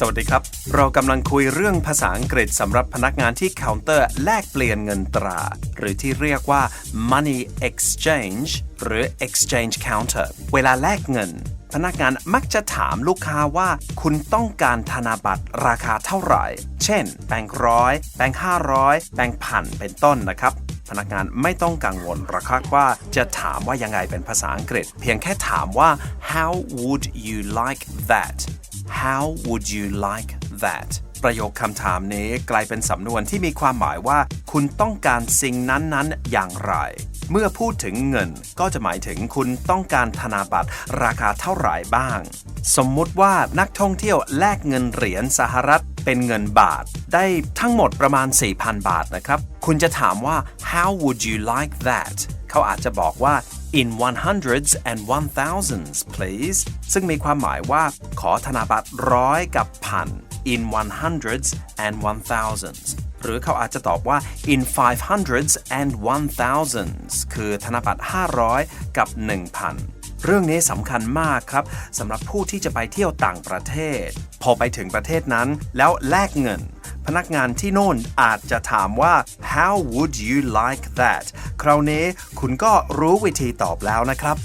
สวัสดีครับ เรากำลังคุยเรื่องภาษาอังกฤษสำหรับพนักงานที่เคาน์เตอร์แลกเปลี่ยนเงินตรา หรือที่เรียกว่า money exchange หรือ exchange counter เวลาแลกเงิน พนักงานมักจะถามลูกค้าว่า คุณต้องการธนบัตรราคาเท่าไหร่ เช่น แบงค์ร้อยแบงค์ห้าร้อยแบงค์พันเป็นต้นนะครับพนักงานไม่ต้องกังวลรอกครับว่าจะถามว่ายังไงเป็นภาษาอังกฤษ เพียงแค่ถามว่า how would you like that how would you like that ประโยคคำถามนี้กลายเป็นสำนวนที่มีความหมายว่า คุณต้องการสิ่งนั้นๆ อย่างไร เมื่อพูดถึงเงิน ก็จะหมายถึงคุณต้องการธนาบัตรราคาเท่าไหร่บ้าง สมมุติว่านักท่องเที่ยวแลกเงินเหรียญสหรัฐเป็นเงินบาท ได้ทั้งหมดประมาณ 4,000 บาทนะครับ คุณจะถามว่า how would you like that เขาอาจจะบอกว่า in 100s and 1000s please ซึ่งมีความหมายว่าขอธนาบัตรร้อยกับพัน in 100s and 1000s หรือเขาอาจจะตอบว่า in 500s and 1000s คือธนบัตร 500 กับ 1,000เรื่องนี้สำคัญมากครับสำหรับผู้ที่จะไปเที่ยวต่างประเทศ พอไปถึงประเทศนั้น แล้วแลกเงิน พนักงานที่โน่นอาจจะถามว่า how would you like that คราวนี้คุณก็รู้วิธีตอบแล้วนะครับ